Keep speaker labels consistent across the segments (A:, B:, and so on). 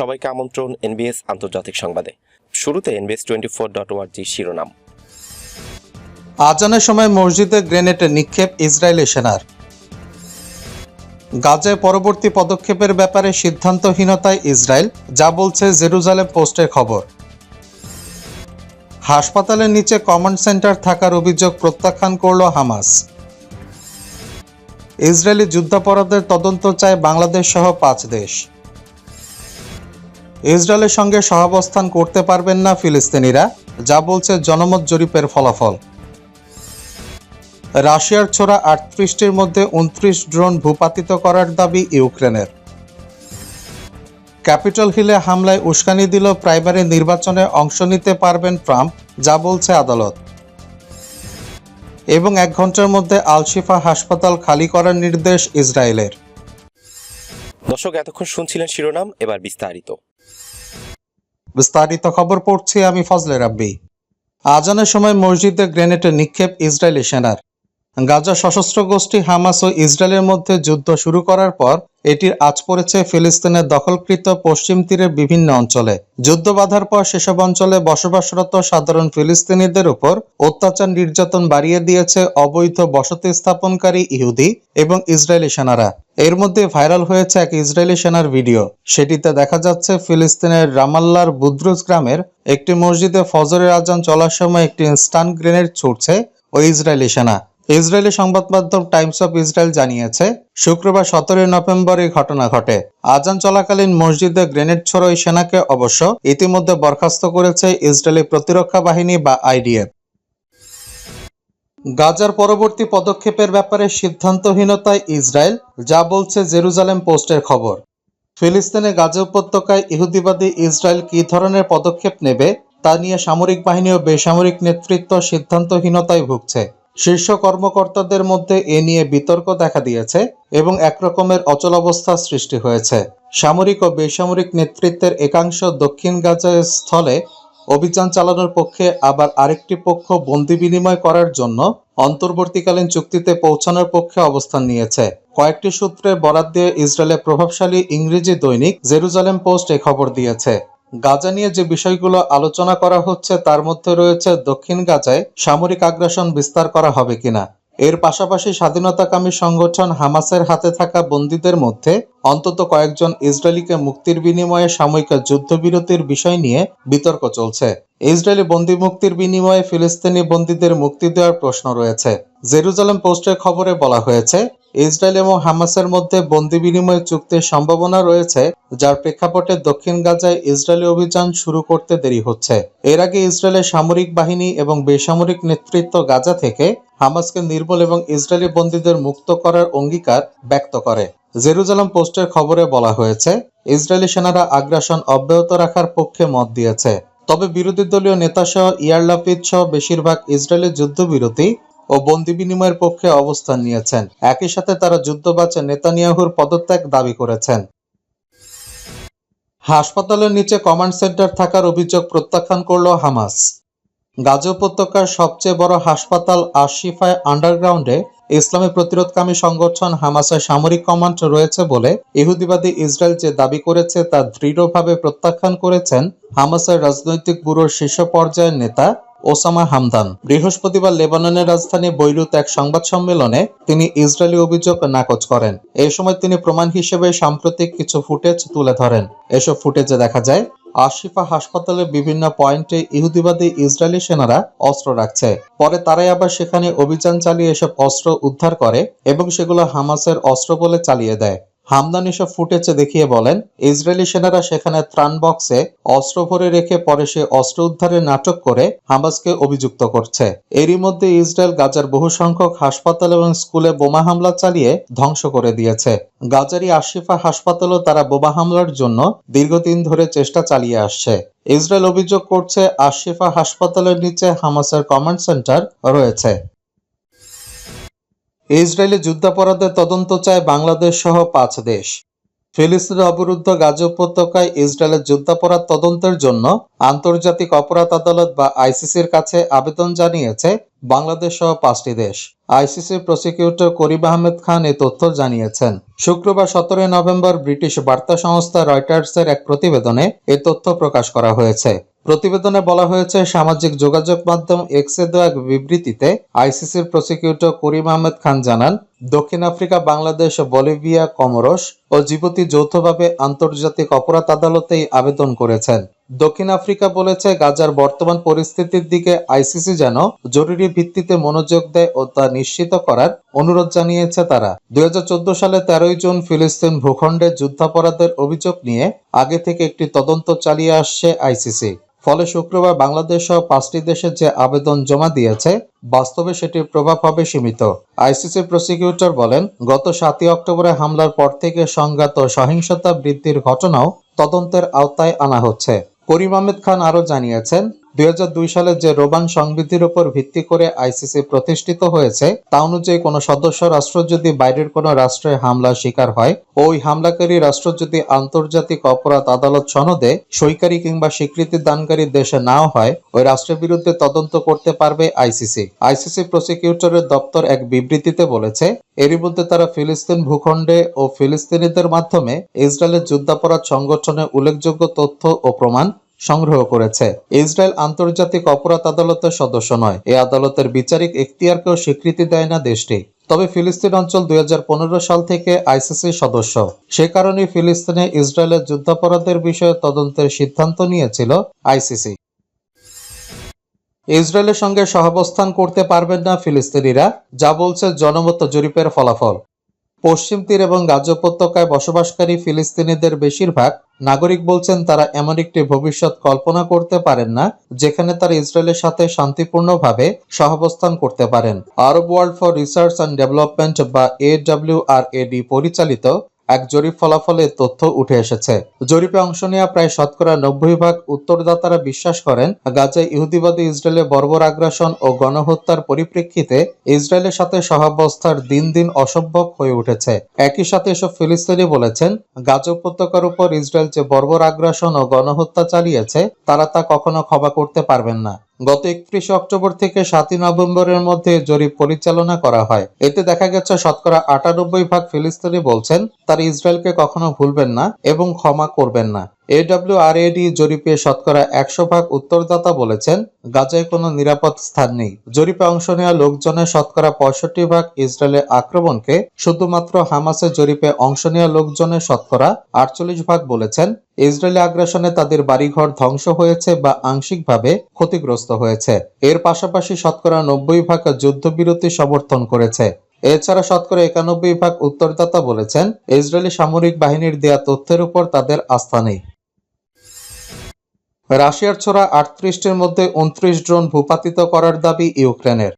A: সবাইকে আমন্ত্রণ এনবিএস আন্তর্জাতিক সংবাদে। শুরুতে এনবিএস টোয়েন্টি ফোর ডট ওয়ার্জি শিরোনাম।
B: আজানের সময় মসজিদে গ্রেনেড নিক্ষেপ ইসরায়েলি সেনার। গাজায় পরবর্তী পদক্ষেপের ব্যাপারে সিদ্ধান্তহীনতায় ইসরায়েল, যা বলছে জেরুজালেম পোস্টের খবর। হাসপাতালের নিচে কমান্ড সেন্টার থাকার অভিযোগ প্রত্যাখ্যান করল হামাস। ইসরায়েলি যুদ্ধাপরাধের তদন্ত চায় বাংলাদেশ সহ পাঁচ দেশ। ইসরায়েলের সঙ্গে সহাবস্থান করতে পারবেন না ফিলিস্তিনিরা, যা বলছে জনমত জরিপের ফলাফল। রাশিয়ার ছোড়া আটত্রিশটির মধ্যে উনত্রিশ ড্রোন ভূপাতিত করার দাবি ইউক্রেনের। ক্যাপিটল হিলে হামলায় উস্কানি দিল প্রাইমারি নির্বাচনে অংশ নিতে পারবেন ট্রাম্প, যা বলছে আদালত। এবং এক ঘণ্টার মধ্যে আলশিফা হাসপাতাল খালি করার নির্দেশ ইসরায়েলের।
A: দর্শক, এতক্ষণ শুনছিলেন শিরোনাম, এবার বিস্তারিত।
B: বিস্তারিত খবর পড়ছি আমি ফজলে রাব্বি। আজানের সময় মসজিদে গ্রেনেডের নিক্ষেপ ইসরায়েলি সেনার। গাজা সশস্ত্র গোষ্ঠী হামাস ও ইসরায়েলের মধ্যে যুদ্ধ শুরু করার পর এটির আজ পড়েছে ফিলিস্তিনের দখলকৃত পশ্চিম তীরের বিভিন্ন অঞ্চলে। যুদ্ধ বাধার পর সেসব অঞ্চলে বসবাসরত সাধারণ ফিলিস্তিনিদের উপর অত্যাচার নির্যাতন বাড়িয়ে দিয়েছে অবৈধ বসতি স্থাপনকারী ইহুদি এবং ইসরায়েলি সেনারা। এর মধ্যে ভাইরাল হয়েছে এক ইসরায়েলি সেনার ভিডিও। সেটিতে দেখা যাচ্ছে ফিলিস্তিনের রামাল্লার বুদ্রুজ গ্রামের একটি মসজিদে ফজরের আজান চলার সময় একটি স্টান গ্রেনেড ছুটছে ওই ইসরায়েলি সেনা। ইসরায়েলি সংবাদ মাধ্যম টাইমস অফ ইসরায়েল জানিয়েছে, শুক্রবার সতেরোই নভেম্বর এই ঘটনা ঘটে। আজান চলাকালীন মসজিদে গ্রেনেড ছোড়ো সেনাকে অবশ্য ইতিমধ্যে বরখাস্ত করেছে ইসরায়েলি প্রতিরক্ষা বাহিনী বা আইডিএফ। গাজার পরবর্তী পদক্ষেপের ব্যাপারে সিদ্ধান্তহীনতায় ইসরায়েল, যা বলছে জেরুজালেম পোস্টের খবর। ফিলিস্তিনে গাজা উপত্যকায় ইহুদিবাদী ইসরায়েল কী ধরনের পদক্ষেপ নেবে, তা নিয়ে সামরিক বাহিনী ও বেসামরিক নেতৃত্ব সিদ্ধান্তহীনতায় ভুগছে। শীর্ষ কর্মকর্তাদের মধ্যে এ নিয়ে বিতর্ক দেখা দিয়েছে এবং একরকমের অচল অচলাবস্থা সৃষ্টি হয়েছে। সামরিক ও বেসামরিক নেতৃত্বের একাংশ দক্ষিণ গাজা স্থলে অভিযান চালানোর পক্ষে আবার আরেকটি পক্ষ বন্দি বিনিময় করার জন্য অন্তর্বর্তীকালীন চুক্তিতে পৌঁছানোর পক্ষে অবস্থান নিয়েছে। কয়েকটি সূত্রে বরাত দিয়ে ইসরায়েলের প্রভাবশালী ইংরেজি দৈনিক জেরুজালেম পোস্ট এ খবর দিয়েছে। গাজা নিয়ে যে বিষয়গুলো আলোচনা করা হচ্ছে, তার মধ্যে রয়েছে দক্ষিণ গাজায় সামরিক আগ্রাসন বিস্তার করা হবে কিনা। এর পাশাপাশি স্বাধীনতাকামী সংগঠন হামাসের হাতে থাকা বন্দীদের মধ্যে অন্তত কয়েকজন ইসরায়েলিকে মুক্তির বিনিময়ে সাময়িক যুদ্ধবিরতির বিষয় নিয়ে বিতর্ক চলছে। ইসরায়েলি বন্দি মুক্তির বিনিময়ে ফিলিস্তিনি বন্দীদের মুক্তি দেওয়ার প্রশ্ন রয়েছে। জেরুজালেম পোস্টের খবরে বলা হয়েছে ইসরায়েল এবং হামাসের মধ্যে বন্দি বিনিময় চুক্তির সম্ভাবনা রয়েছে, যার প্রেক্ষাপটে দক্ষিণ গাজায় ইসরায়েলি অভিযান শুরু করতে দেরি হচ্ছে। এর আগে ইসরায়েলের সামরিক বাহিনী এবং বেসামরিক নেতৃত্ব গাজা থেকে হামাসকে নির্মূল এবং ইসরায়েলি বন্দীদের মুক্ত করার অঙ্গীকার ব্যক্ত করে। জেরুজালাম পোস্টের খবরে বলা হয়েছে, ইসরায়েলি সেনারা আগ্রাসন অব্যাহত রাখার পক্ষে মত দিয়েছে। তবে বিরোধী দলীয় নেতাসহ ইয়ার লাপিদ সহ বেশিরভাগ ইসরায়েলি যুদ্ধবিরতি ও বন্দি বিনিময়ের পক্ষে অবস্থান নিয়েছেন। একই সাথে তারা যুদ্ধবাচে নেতানিয়াহুর পদত্যাগ দাবি করেছেন। হাসপাতালের নিচে কমান্ড সেন্টার থাকার অভিযোগ প্রত্যাখ্যান করল হামাস। গাজা উপত্যকার সবচেয়ে বড় হাসপাতাল আশিফায় আন্ডারগ্রাউন্ডে ইসলামী প্রতিরোধকামী সংগঠন হামাসের সামরিক কমান্ড রয়েছে বলে ইহুদিবাদী ইসরায়েল যে দাবি করেছে তা দৃঢ়ভাবে প্রত্যাখ্যান করেছেন হামাসের রাজনৈতিক ব্যুরোর শীর্ষ পর্যায়ের নেতা ওসামা হামদান। বৃহস্পতিবার লেবাননের রাজধানী বৈরুত এক সংবাদ সম্মেলনে তিনি ইসরায়েলি অভিযোগ নাকচ করেন। এই সময় তিনি প্রমাণ হিসেবে সাম্প্রতিক কিছু ফুটেজ তুলে ধরেন। এসব ফুটেজে দেখা যায়, আশিফা হাসপাতালের বিভিন্ন পয়েন্টে ইহুদিবাদী ইসরায়েলি সেনারা অস্ত্র রাখছে। পরে তারাই আবার সেখানে অভিযান চালিয়ে এসব অস্ত্র উদ্ধার করে এবং সেগুলো হামাসের অস্ত্র বলে চালিয়ে দেয়। হামদান এসব ফুটেজে দেখিয়ে বলেন, ইসরায়েলি সেনারা সেখানে ত্রাণ বক্সে অস্ত্র ভরে রেখে পরে সে অস্ত্র উদ্ধারের নাটক করে হামাসকে অভিযুক্ত করছে। এরই মধ্যে ইসরায়েল গাজার বহু সংখ্যক হাসপাতাল এবং স্কুলে বোমা হামলা চালিয়ে ধ্বংস করে দিয়েছে। গাজারি আশিফা হাসপাতালও তারা বোমা হামলার জন্য দীর্ঘদিন ধরে চেষ্টা চালিয়ে আসছে। ইসরায়েল অভিযোগ করছে, আশিফা হাসপাতালের নিচে হামাসের কমান্ড সেন্টার রয়েছে। ইসরায়েলি যুদ্ধাপরাধের তদন্ত চায় বাংলাদেশ সহ পাঁচ দেশ। ফিলিস্তিনের অবরুদ্ধ গাজা উপত্যকায় ইসরায়েলের যুদ্ধাপরাধ তদন্তের জন্য আন্তর্জাতিক অপরাধ আদালত বা আইসিসির কাছে আবেদন জানিয়েছে বাংলাদেশ সহ পাঁচটি দেশ। আইসিসির প্রসিকিউটর করিম আহমেদ খান এ তথ্য জানিয়েছেন। শুক্রবার সতেরোই নভেম্বর ব্রিটিশ বার্তা সংস্থা রয়টার্সের এক প্রতিবেদনে এ তথ্য প্রকাশ করা হয়েছে। প্রতিবেদনে বলা হয়েছে, সামাজিক যোগাযোগ মাধ্যম এক্সে দেওয়া এক বিবৃতিতে আইসিসির প্রসিকিউটর করিম আহমেদ খান জানান, দক্ষিণ আফ্রিকা, বাংলাদেশ, বলিভিয়া, কমরস ও জিবুতি যৌথভাবে আন্তর্জাতিক অপরাধ আদালতে এই আবেদন করেছেন। দক্ষিণ আফ্রিকা বলেছে, গাজার বর্তমান পরিস্থিতির দিকে আইসিসি যেন জরুরি ভিত্তিতে মনোযোগ দেয় ও তা নিশ্চিত করার অনুরোধ জানিয়েছে তারা। দুই হাজার চোদ্দ সালে তেরোই জুন ফিলিস্তিন ভূখণ্ডে যুদ্ধাপরাধের অভিযোগ নিয়ে আগে থেকে একটি তদন্ত চালিয়ে আসছে আইসিসি। ফলে শুক্রবার বাংলাদেশ সহ পাঁচটি দেশের যে আবেদন জমা দিয়েছে, বাস্তবে সেটির প্রভাব হবে সীমিত। আইসিসি প্রসিকিউটর বলেন, গত সাতই অক্টোবরে হামলার পর থেকে সংঘাত ও সহিংসতা বৃদ্ধির ঘটনাও তদন্তের আওতায় আনা হচ্ছে। করিম আহমেদ খান আরও জানিয়েছেন দুই হাজার দুই সালে যে রোবান সংবিধির উপর ভিত্তি করে আইসিসি প্রতিষ্ঠিত হয়েছে, তা অনুযায়ী কোনো সদস্য রাষ্ট্র যদি বাইরের কোনো রাষ্ট্রে হামলার শিকার হয়, ওই হামলাকারী রাষ্ট্র যদি আন্তর্জাতিক অপরাধ আদালত সনদে সইকারী কিংবা স্বীকৃতি দানকারী দেশে নাও হয়, ওই রাষ্ট্রের বিরুদ্ধে তদন্ত করতে পারবে আইসিসি। আইসিসি প্রসিকিউটরের দপ্তর এক বিবৃতিতে বলেছে, এরই মধ্যে তারা ফিলিস্তিন ভূখণ্ডে ও ফিলিস্তিনিদের মাধ্যমে ইসরায়েলের যুদ্ধাপরাধ সংগঠনে উল্লেখযোগ্য তথ্য ও প্রমাণ সংগ্রহ করেছে। ইসরায়েল আন্তর্জাতিক অপরাধ আদালতের সদস্য নয়। এই আদালতের বিচারিক এখতিয়ারকেও স্বীকৃতি দেয় না দেশটি। তবে ফিলিস্তিন অঞ্চল দুই হাজার পনেরো সাল থেকে আইসিসির সদস্য। সে কারণে ফিলিস্তিনে ইসরায়েলের যুদ্ধাপরাধের বিষয়ে তদন্তের সিদ্ধান্ত নিয়েছিল আইসিসি। ইসরায়েলের সঙ্গে সহাবস্থান করতে পারবেন না ফিলিস্তিনিরা, যা বলছে জনমত জরিপের ফলাফল। পশ্চিম তীর এবং গাজা উপত্যকায় বসবাসকারী ফিলিস্তিনিদের বেশিরভাগ, নাগরিক বলছেন তারা এমন একটি ভবিষ্যৎ কল্পনা করতে পারেন না, যেখানে তারা ইসরায়েলের সাথে শান্তিপূর্ণভাবে সহাবস্থান করতে পারেন। Arab world for research and development বা এডব্লিউআরএডি পরিচালিত এক জরিপ ফলাফলে তথ্য উঠে এসেছে। জরিপে অংশ নেওয়া প্রায় শতকরা নব্বই ভাগ উত্তরদাতারা বিশ্বাস করেন, গাজায় ইহুদিবাদী ইসরায়েলের বর্বর আগ্রাসন ও গণহত্যার পরিপ্রেক্ষিতে ইসরায়েলের সাথে সহাবস্থার দিন দিন অসম্ভব হয়ে উঠেছে। একই সাথে এসব ফিলিস্তিনি বলেছেন, গাজা উপত্যকার উপর ইসরায়েল যে বর্বর আগ্রাসন ও গণহত্যা চালিয়েছে, তারা তা কখনো ক্ষমা করতে পারবেন না। গত একত্রিশে অক্টোবর থেকে সাতই নভেম্বরের মধ্যে জরিপ পরিচালনা করা হয়। এতে দেখা গেছে, শতকরা আটানব্বই ভাগ ফিলিস্তিনি বলছেন, তারা ইসরায়েলকে কখনো ভুলবেন না এবং ক্ষমা করবেন না। এডব্লিউআরএডি জরিপে শতকরা একশো ভাগ উত্তরদাতা বলেছেন, গাজায় কোনো নিরাপদ স্থান নেই। জরিপে অংশ নেওয়া লোকজনের শতকরা পঁয়ষট্টি ভাগ ইসরায়েলের আক্রমণকে শুধুমাত্র হামাসের জরিপে অংশ নেওয়া লোকজনের শতকরা আটচল্লিশ ভাগ বলেছেন ইসরায়েলি আগ্রাসনে তাদের বাড়িঘর ধ্বংস হয়েছে বা আংশিকভাবে ক্ষতিগ্রস্ত হয়েছে। এর পাশাপাশি শতকরা নব্বই ভাগ যুদ্ধবিরতি সমর্থন করেছে। এছাড়া শতকরা একানব্বই ভাগ উত্তরদাতা বলেছেন, ইসরায়েলি সামরিক বাহিনীর দেয়া তথ্যের উপর তাদের আস্থা নেই। রাশিয়ার ছোড়া আটত্রিশটির মধ্যে উনত্রিশ ড্রোন ভূপাতিত করার দাবি ইউক্রেনের।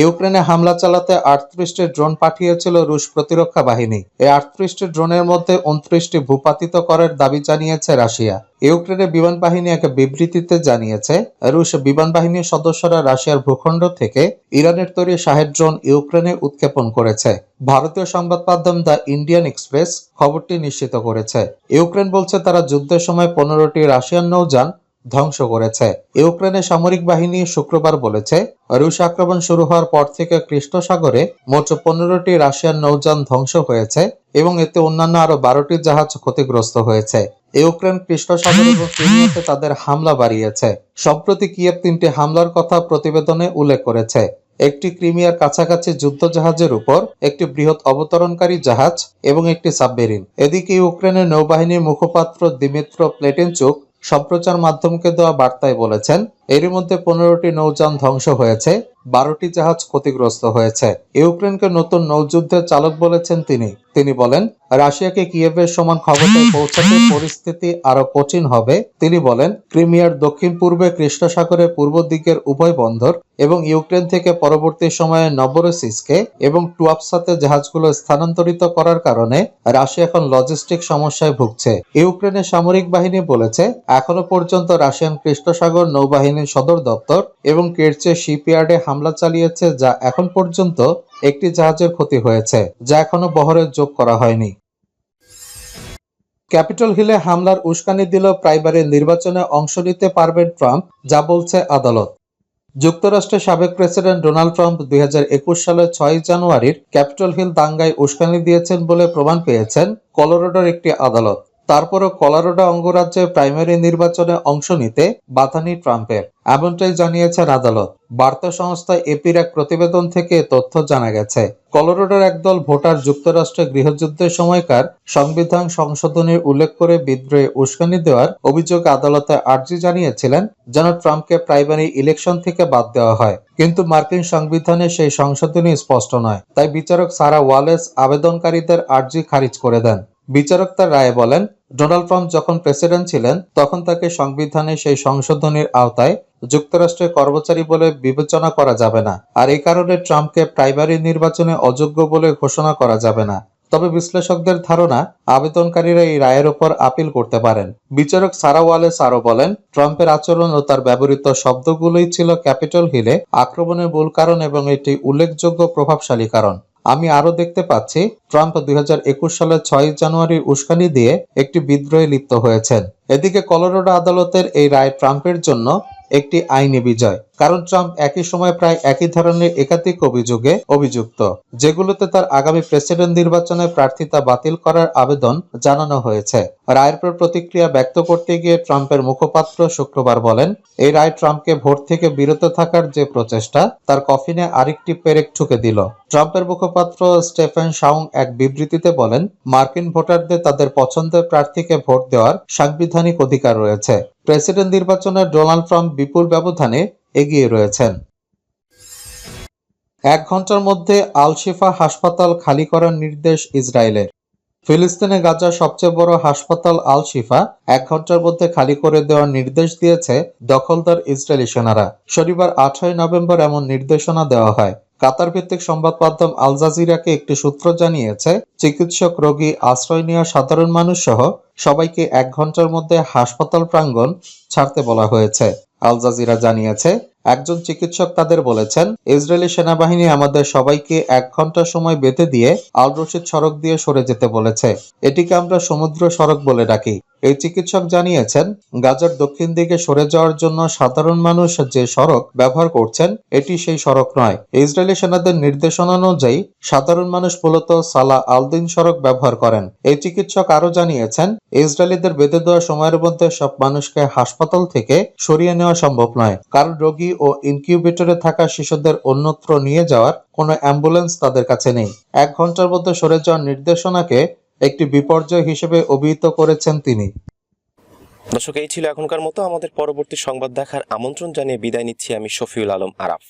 B: ইউক্রেনে হামলা চালাতে আটত্রিশটি ড্রোন পাঠিয়েছিল রুশ প্রতিরক্ষা বাহিনী। এই আটত্রিশটি ড্রোনের মধ্যে উনত্রিশটি ভূপাতিত করার দাবি জানিয়েছে রাশিয়া। ইউক্রেনের বিমান বাহিনী এক বিবৃতিতে জানিয়েছে, রুশ বিমান বাহিনীর সদস্যরা রাশিয়ার ভূখণ্ড থেকে ইরানের তৈরি শাহেদ ড্রোন ইউক্রেনে উৎক্ষেপণ করেছে। ভারতীয় সংবাদ মাধ্যম দ্য ইন্ডিয়ান এক্সপ্রেস খবরটি নিশ্চিত করেছে। ইউক্রেন বলছে, তারা যুদ্ধের সময় পনেরোটি রাশিয়ান নৌযান ধ্বংস করেছে। ইউক্রেনের সামরিক বাহিনী শুক্রবার বলেছে, রুশ আক্রমণ শুরু হওয়ার পর থেকে কৃষ্ণ সাগরে মোট পনেরোটি রাশিয়ান নৌযান ধ্বংস হয়েছে এবং এতে অন্যান্য আরও বারোটি জাহাজ ক্ষতিগ্রস্ত হয়েছে। ইউক্রেন কৃষ্ণ সাগর এবং ক্রিমিয়াতে তাদের হামলা বাড়িয়েছে। সম্প্রতি কিয়েভ তিনটি হামলার কথা প্রতিবেদনে উল্লেখ করেছে। একটি ক্রিমিয়ার কাছাকাছি যুদ্ধ জাহাজের উপর একটি বৃহৎ অবতরণকারী জাহাজ এবং একটি সাবমেরিন। এদিকে ইউক্রেনের নৌবাহিনীর মুখপাত্র দিমিত্র প্লেটেনচুক সম্প্রচার মাধ্যমকে দেওয়া বার্তায় বলেছেন এরই মধ্যে পনেরোটি নৌযান ধ্বংস হয়েছে। বারোটি জাহাজ ক্ষতিগ্রস্ত হয়েছে। ইউক্রেনকে নতুন নৌযুদ্ধের চালক বলেছেন তিনি। তিনি বলেন, রাশিয়াকে কিয়েভের সমান ক্ষমতায় পৌঁছাতে পরিস্থিতি আরও কঠিন হবে। তিনি বলেন, ক্রিমিয়ার দক্ষিণ পূর্বে কৃষ্ণ সাগরের পূর্ব দিকের উভয় বন্দর এবং ইউক্রেন থেকে পরবর্তী সময়ে নবরসিসকে এবং টুয়াপসাতে জাহাজগুলো স্থানান্তরিত করার কারণে রাশিয়া এখন লজিস্টিক সমস্যায় ভুগছে। ইউক্রেনের সামরিক বাহিনী বলেছে এখনও পর্যন্ত রাশিয়ান কৃষ্ণসাগর নৌবাহিনীর সদর দপ্তর এবং কেরচে শিপইয়ার্ডে হামলা চালিয়েছে যা এখন পর্যন্ত একটি জাহাজের ক্ষতি হয়েছে, যা এখনও বহরে যোগ করা হয়নি। ক্যাপিটল হিলে হামলার উস্কানি দিল প্রাইমারি নির্বাচনে অংশ নিতে পারবেন ট্রাম্প, যা বলছে আদালত। যুক্তরাষ্ট্রের সাবেক প্রেসিডেন্ট ডোনাল্ড ট্রাম্প দুই হাজার একুশ সালের ছয় জানুয়ারির ক্যাপিটল হিল দাঙ্গায় উস্কানি দিয়েছেন বলে প্রমাণ পেয়েছেন কলোরাডোর একটি আদালত। তারপরও কলারোডা অঙ্গরাজ্যে প্রাইমারি নির্বাচনে অংশ নিতে বাধানি ট্রাম্পের। এমনটাই জানিয়েছেন আদালত। বার্তা সংস্থা এপির এক প্রতিবেদন থেকে তথ্য জানা গেছে, কলোরাডোর একদল ভোটার যুক্তরাষ্ট্রে গৃহযুদ্ধের সময়কার সংবিধান সংশোধনের উল্লেখ করে বিদ্রোহে উস্কানি দেওয়ার অভিযোগ আদালতে আর্জি জানিয়েছিলেন, যেন ট্রাম্পকে প্রাইমারি ইলেকশন থেকে বাদ দেওয়া হয়। কিন্তু মার্কিন সংবিধানে সেই সংশোধনী স্পষ্ট নয়, তাই বিচারক সারা ওয়ালেস আবেদনকারীদের আর্জি খারিজ করে দেন। বিচারক তার রায়ে বলেন, ডোনাল্ড ট্রাম্প যখন প্রেসিডেন্ট ছিলেন, তখন তাকে সংবিধানে সেই সংশোধনীর আওতায় যুক্তরাষ্ট্রের কর্মচারী বলে বিবেচনা করা যাবে না। আর এই কারণে ট্রাম্পকে প্রাইমারি নির্বাচনে অযোগ্য বলে ঘোষণা করা যাবে না। তবে বিশ্লেষকদের ধারণা, আবেদনকারীরা এই রায়ের ওপর আপিল করতে পারেন। বিচারক সারা ওয়ালেস আরও বলেন, ট্রাম্পের আচরণ ও তার ব্যবহৃত শব্দগুলোই ছিল ক্যাপিটল হিলে আক্রমণের মূল কারণ এবং এটি উল্লেখযোগ্য প্রভাবশালী কারণ। আমি আরও দেখতে পাচ্ছি, ট্রাম্প দুই হাজার একুশ সালের ছয় জানুয়ারির উস্কানি দিয়ে একটি বিদ্রোহে লিপ্ত হয়েছেন। এদিকে কলোরাডো আদালতের এই রায় ট্রাম্পের জন্য একটি আইনি বিজয়। কারণ ট্রাম্প একই সময় প্রায় একই ধরনের একাধিক অভিযোগে অভিযুক্ত, যেগুলোতে তার আগামী প্রেসিডেন্ট নির্বাচনে প্রার্থিতা বাতিল করার আবেদন জানানো হয়েছে। রায়ের পর প্রতিক্রিয়া ব্যক্ত করতে গিয়ে ট্রাম্পের মুখপাত্র শুক্রবার বলেন, এই রায় ট্রাম্পকে ভোট থেকে বিরত থাকার যে প্রচেষ্টা, তার কফিনে আরেকটি পেরেক ঠুকে দিল। ট্রাম্পের মুখপাত্র স্টেফেন শাউং এক বিবৃতিতে বলেন, মার্কিন ভোটারদের তাদের পছন্দের প্রার্থীকে ভোট দেওয়ার সাংবিধানিক অধিকার রয়েছে। প্রেসিডেন্ট নির্বাচনে ডোনাল্ড ট্রাম্প বিপুল ব্যবধানে এগিয়ে রয়েছেন। এক ঘণ্টার মধ্যে আল শিফা হাসপাতাল খালি করার নির্দেশ ইসরায়েলের। ফিলিস্তিনে গাজার সবচেয়ে বড় হাসপাতাল আল শিফা এক ঘণ্টার মধ্যে খালি করে দেওয়ার নির্দেশ দিয়েছে দখলদার ইসরায়েলি সেনারা। শনিবার আঠারোই নভেম্বর এমন নির্দেশনা দেওয়া হয়। কাতার ভিত্তিক সংবাদ মাধ্যম আল জাজিরাকে একটি সূত্র জানিয়েছে, চিকিৎসক রোগী আশ্রয় নেওয়া সাধারণ মানুষ সহ সবাইকে এক ঘণ্টার মধ্যে হাসপাতাল প্রাঙ্গণ ছাড়তে বলা হয়েছে। আল জাজিরা জানিয়েছে, একজন চিকিৎসক তাদের বলেছেন, ইসরায়েলি সেনাবাহিনী আমাদের সবাইকে এক ঘণ্টা সময় বেঁধে দিয়ে আল রশিদ সড়ক দিয়ে সরে যেতে বলেছে। এটিকে আমরা সমুদ্র সড়ক বলে ডাকি। এই চিকিৎসক জানিয়েছেন, গাজার দক্ষিণ দিকে সরে যাওয়ার জন্য সাধারণ মানুষ যে সড়ক ব্যবহার করছেন, এটি সেই সড়ক নয়। ইসরায়েলি সেনাদের নির্দেশনা অনুযায়ী সাধারণ মানুষ মূলত সালা আলদিন সড়ক ব্যবহার করেন। এই চিকিৎসক আরও জানিয়েছেন, ইসরায়েলিদের বেঁধে দেওয়া সময়ের মধ্যে সব মানুষকে হাসপাতাল থেকে সরিয়ে নেওয়া সম্ভব নয়। কারণ রোগী ও ইনকিউবেটরে থাকা শিশুদের অন্যত্র নিয়ে যাওয়ার কোনো অ্যাম্বুলেন্স তাদের কাছে নেই। এক ঘণ্টার মধ্যে সরে যাওয়ার নির্দেশনাকে একটি বিপর্যয় হিসেবে অভিহিত করেছেন তিনি।
A: দর্শক, এই ছিল এখনকার মতো। আমাদের পরবর্তী সংবাদ দেখার আমন্ত্রণ জানিয়ে বিদায় নিচ্ছি আমি শফিউল আলম আরাফ।